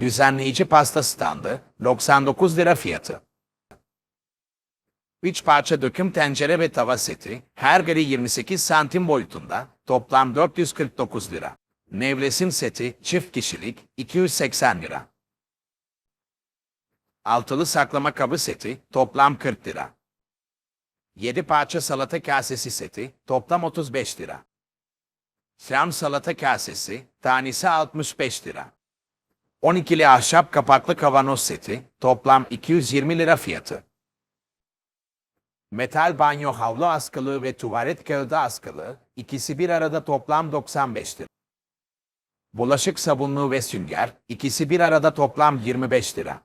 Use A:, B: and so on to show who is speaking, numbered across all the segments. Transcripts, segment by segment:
A: Düzenleyici pasta standı 99 lira fiyatı. 3 parça döküm tencere ve tava seti, her biri 28 santim boyutunda, toplam 449 lira. Nevresim seti, çift kişilik, 280 lira. Altılı saklama kabı seti, toplam 40 lira. 7 parça salata kasesi seti, toplam 35 lira. Cam salata kasesi, tanesi 65 lira. 12'li ahşap kapaklı kavanoz seti, toplam 220 lira fiyatı. Metal banyo havlu askılığı ve tuvalet kağıdı askılığı, ikisi bir arada toplam 95 lira. Bulaşık sabunluğu ve sünger, ikisi bir arada toplam 25 lira.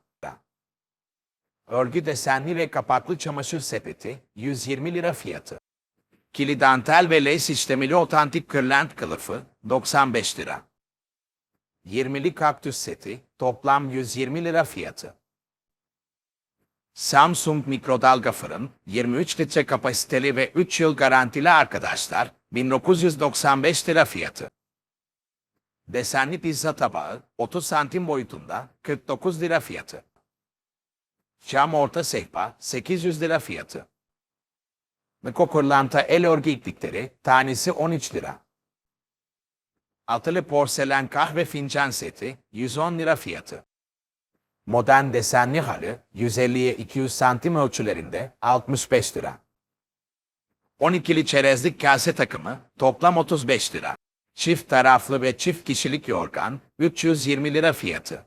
A: Örgü desenli ve kapaklı çamaşır sepeti, 120 lira fiyatı. Kili dantel ve lace işlemeli otantik kırlent kılıfı, 95 lira. 20'li kaktüs seti, toplam 120 lira fiyatı. Samsung mikrodalga fırın, 23 litre kapasiteli ve 3 yıl garantili arkadaşlar, 1995 lira fiyatı. Desenli pizza tabağı, 30 santim boyutunda, 49 lira fiyatı. Cam orta sehpa, 800 lira fiyatı. Miko kırlanta el örgü iplikleri, tanesi 13 lira. Altılı porselen kahve fincan seti, 110 lira fiyatı. Modern desenli halı, 150'ye 200 santim ölçülerinde, 65 lira. 12'li çerezlik kase takımı, toplam 35 lira. Çift taraflı ve çift kişilik yorgan, 320 lira fiyatı.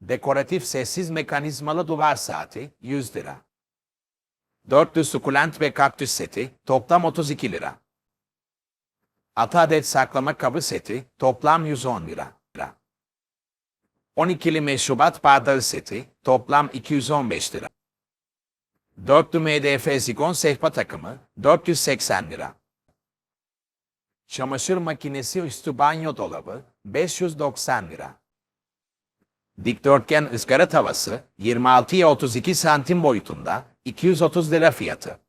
A: Dekoratif sessiz mekanizmalı duvar saati, 100 lira. 400 sukulent ve kaktüs seti, toplam 32 lira. 6 adet saklama kabı seti, toplam 110 lira. 12'li meşrubat bardağı seti, toplam 215 lira. 4'lü MDF zigon sehpa takımı, 480 lira. Çamaşır makinesi üstü banyo dolabı, 590 lira. Dikdörtgen ızgara tavası, 26'ya 32 santim boyutunda, 230 lira fiyatı.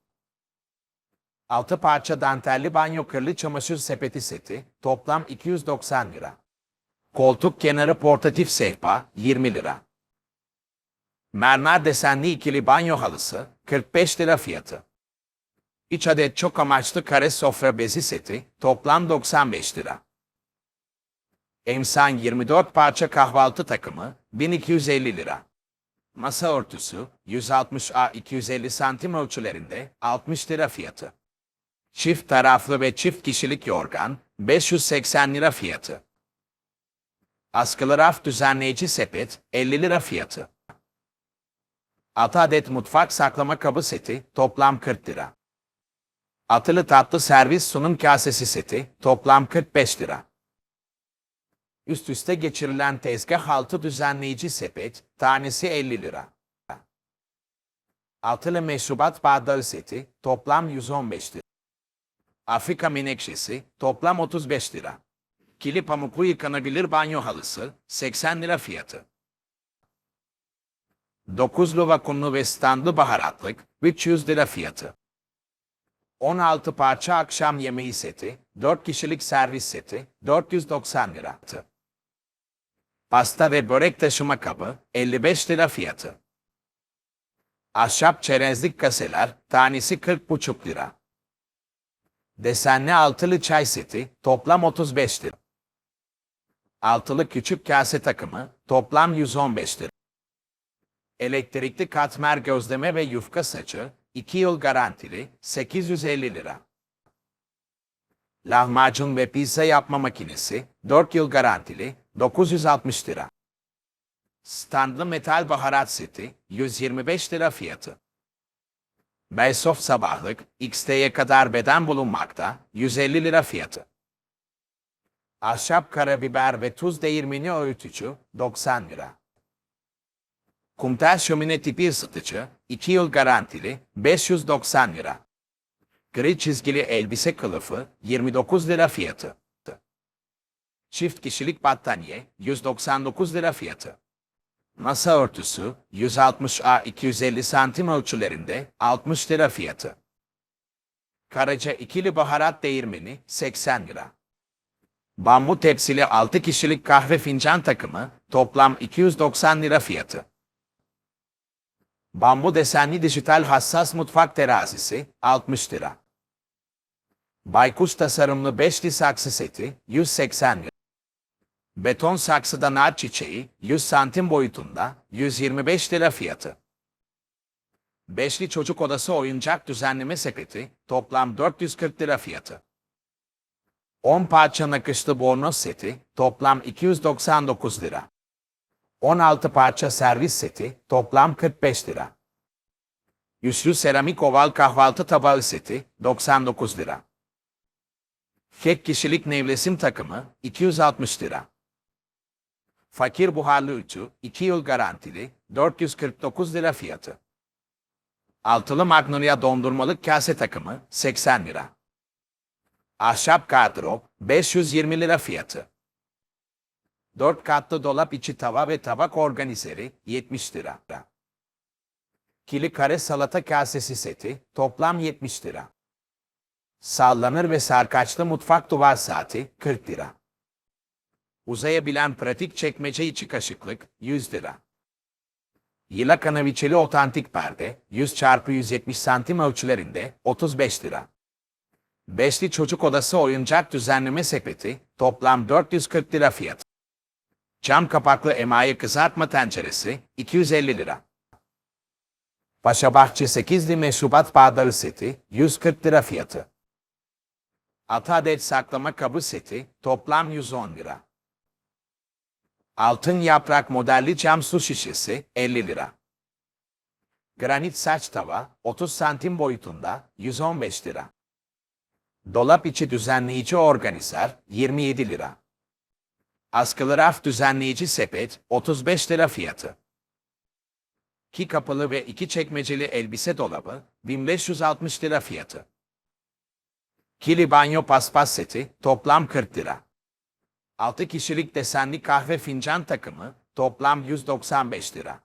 A: 6 parça dantelli banyo kırlı çamaşır sepeti seti, toplam 290 lira. Koltuk kenarı portatif sehpa, 20 lira. Mermer desenli ikili banyo halısı, 45 lira fiyatı. 3 adet çok amaçlı kare sofra bezi seti, toplam 95 lira. Emsan 24 parça kahvaltı takımı, 1250 lira. Masa örtüsü, 160A 250 santim ölçülerinde, 60 lira fiyatı. Çift taraflı ve çift kişilik yorgan, 580 lira fiyatı. Askılı raf düzenleyici sepet, 50 lira fiyatı. 6 adet mutfak saklama kabı seti, toplam 40 lira. Atılı tatlı servis sunum kasesi seti, toplam 45 lira. Üst üste geçirilen tezgah altı düzenleyici sepet, tanesi 50 lira. Altılı meşrubat bardağı seti, toplam 115 lira. Afrika menekşesi, toplam 35 lira. Kili pamuklu yıkanabilir banyo halısı, 80 lira fiyatı. 9'lu vakumlu ve standlı baharatlık, 300 lira fiyatı. 16 parça akşam yemeği seti, 4 kişilik servis seti, 490 lira. Pasta ve börek taşıma kabı, 55 lira fiyatı. Ahşap çerezlik kaseler, tanesi 40,5 lira. Desenli altılı çay seti, toplam 35 lira. Altılı küçük kase takımı, toplam 115 lira. Elektrikli katmer gözleme ve yufka saçı, 2 yıl garantili, 850 lira. Lahmacun ve pizza yapma makinesi, 4 yıl garantili, 960 lira. Standlı metal baharat seti, 125 lira fiyatı. Belsoft sabahlık, XT'ye kadar beden bulunmakta, 150 lira fiyatı. Ahşap karabiber ve tuz değirmeni öğütücü, 90 lira. Kumtel şömine tipi ısıtıcı, 2 yıl garantili, 590 lira. Gri çizgili elbise kılıfı, 29 lira fiyatı. Çift kişilik battaniye, 199 lira fiyatı. Masa örtüsü, 160A 250 santim ölçülerinde, 60 lira fiyatı. Karaca ikili baharat değirmeni, 80 lira. Bambu tepsili 6 kişilik kahve fincan takımı, toplam 290 lira fiyatı. Bambu desenli dijital hassas mutfak terazisi 60 lira. Baykuş tasarımlı beşli saksı seti 180 lira. Beton saksıda nar çiçeği 100 santim boyutunda 125 lira fiyatı. Beşli çocuk odası oyuncak düzenleme sepeti toplam 440 lira fiyatı. 10 parça nakışlı bornoz seti toplam 299 lira. 16 parça servis seti toplam 45 lira. Yüzlü seramik oval kahvaltı tabağı seti 99 lira. Tek kişilik nevresim takımı 260 lira. Fakir buharlı ütü 2 yıl garantili 449 lira fiyatı. Altılı Magnolia dondurmalık kase takımı 80 lira. Ahşap gardırop 520 lira fiyatı. 4 katlı dolap içi tava ve tabak organizeri 70 lira. Kili kare salata kasesi seti toplam 70 lira. Sallanır ve sarkaçlı mutfak duvar saati 40 lira. Uzayabilen pratik çekmece içi kaşıklık 100 lira. Yıla kanaviçeli otantik perde 100 x 170 santim ölçülerinde 35 lira. Beşli çocuk odası oyuncak düzenleme sepeti toplam 440 lira fiyat. Cam kapaklı emaye kızartma tenceresi 250 lira. Paşabahçe 8'li meşrubat bardağı seti 140 lira fiyatı. 6 adet saklama kabı seti toplam 110 lira. Altın yaprak modelli cam su şişesi 50 lira. Granit saç tava 30 santim boyutunda 115 lira. Dolap içi düzenleyici organizer 27 lira. Askılı raf düzenleyici sepet 35 lira fiyatı. İki kapılı ve iki çekmeceli elbise dolabı 1560 lira fiyatı. Kili banyo paspas seti toplam 40 lira. 6 kişilik desenli kahve fincan takımı toplam 195 lira.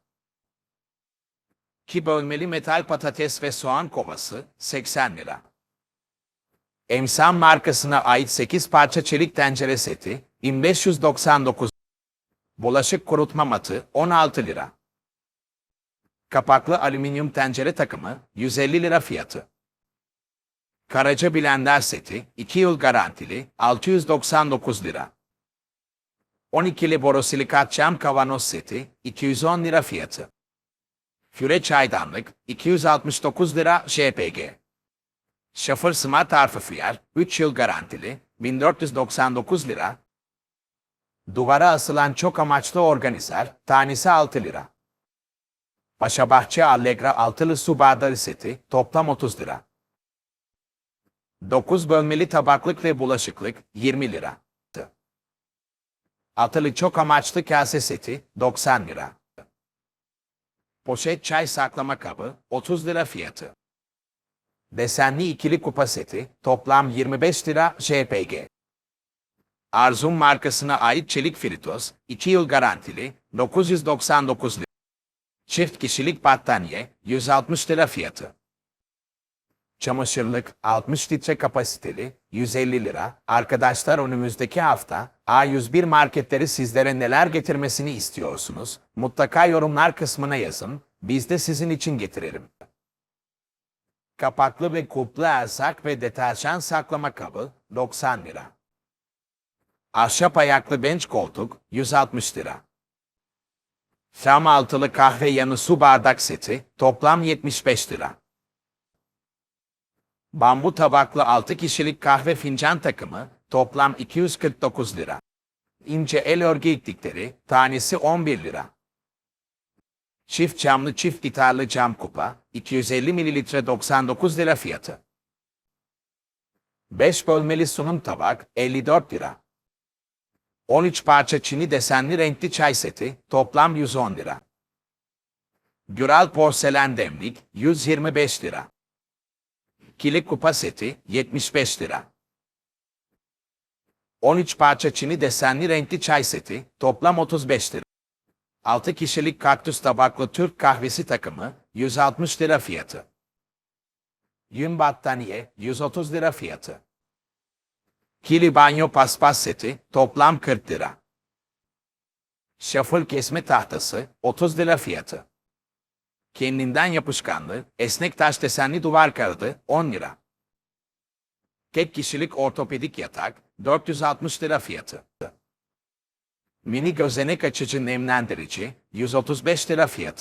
A: 2 bölmeli metal patates ve soğan kovası 80 lira. Emsal markasına ait 8 parça çelik tencere seti 1599 Bulaşık kurutma matı 16 lira. Kapaklı alüminyum tencere takımı 150 lira fiyatı. Karaca blender seti 2 yıl garantili 699 lira. 12'li borosilikat cam kavanoz seti 210 lira fiyatı. Füre çaydanlık 269 lira JPG. Şoför Smart Harfı Fiyar 3 yıl garantili 1499 lira. Duvara asılan çok amaçlı organizer tanesi 6 lira. Paşabahçe Allegra altılı su bardağı seti toplam 30 lira. 9 bölmeli tabaklık ve bulaşıklık 20 lira. Atılı çok amaçlı kase seti 90 lira. Poşet çay saklama kabı 30 lira fiyatı. Desenli ikili kupa seti toplam 25 lira JPG. Arzum markasına ait çelik fritöz 2 yıl garantili 999 lira. Çift kişilik battaniye 160 lira fiyatı. Çamaşırlık 60 litre kapasiteli 150 lira. Arkadaşlar önümüzdeki hafta A101 marketleri sizlere neler getirmesini istiyorsunuz? Mutlaka yorumlar kısmına yazın. Biz de sizin için getirelim. Kapaklı ve kuplu ersak ve deterjan saklama kabı 90 lira. Ahşap ayaklı bench koltuk 160 lira. Cam altılı kahve yanı su bardak seti toplam 75 lira. Bambu tabaklı 6 kişilik kahve fincan takımı toplam 249 lira. İnce el örgü iplikleri tanesi 11 lira. Çift camlı çift gitarlı cam kupa 250 mililitre 99 lira fiyatı. 5 bölmeli sunum tabak 54 lira. 13 parça çini desenli renkli çay seti toplam 110 lira. Güral porselen demlik 125 lira. Kili kupa seti 75 lira. 13 parça çini desenli renkli çay seti toplam 35 lira. 6 kişilik kaktüs tabaklı Türk kahvesi takımı 160 lira fiyatı. Yün battaniye 130 lira fiyatı. Kili banyo paspas seti toplam 40 lira. Şafıl kesme tahtası 30 lira fiyatı. Kendinden yapışkanlı, esnek taş desenli duvar kağıdı 10 lira. Tek kişilik ortopedik yatak 460 lira fiyatı. Mini gözenek açıcı nemlendirici 135 lira fiyatı.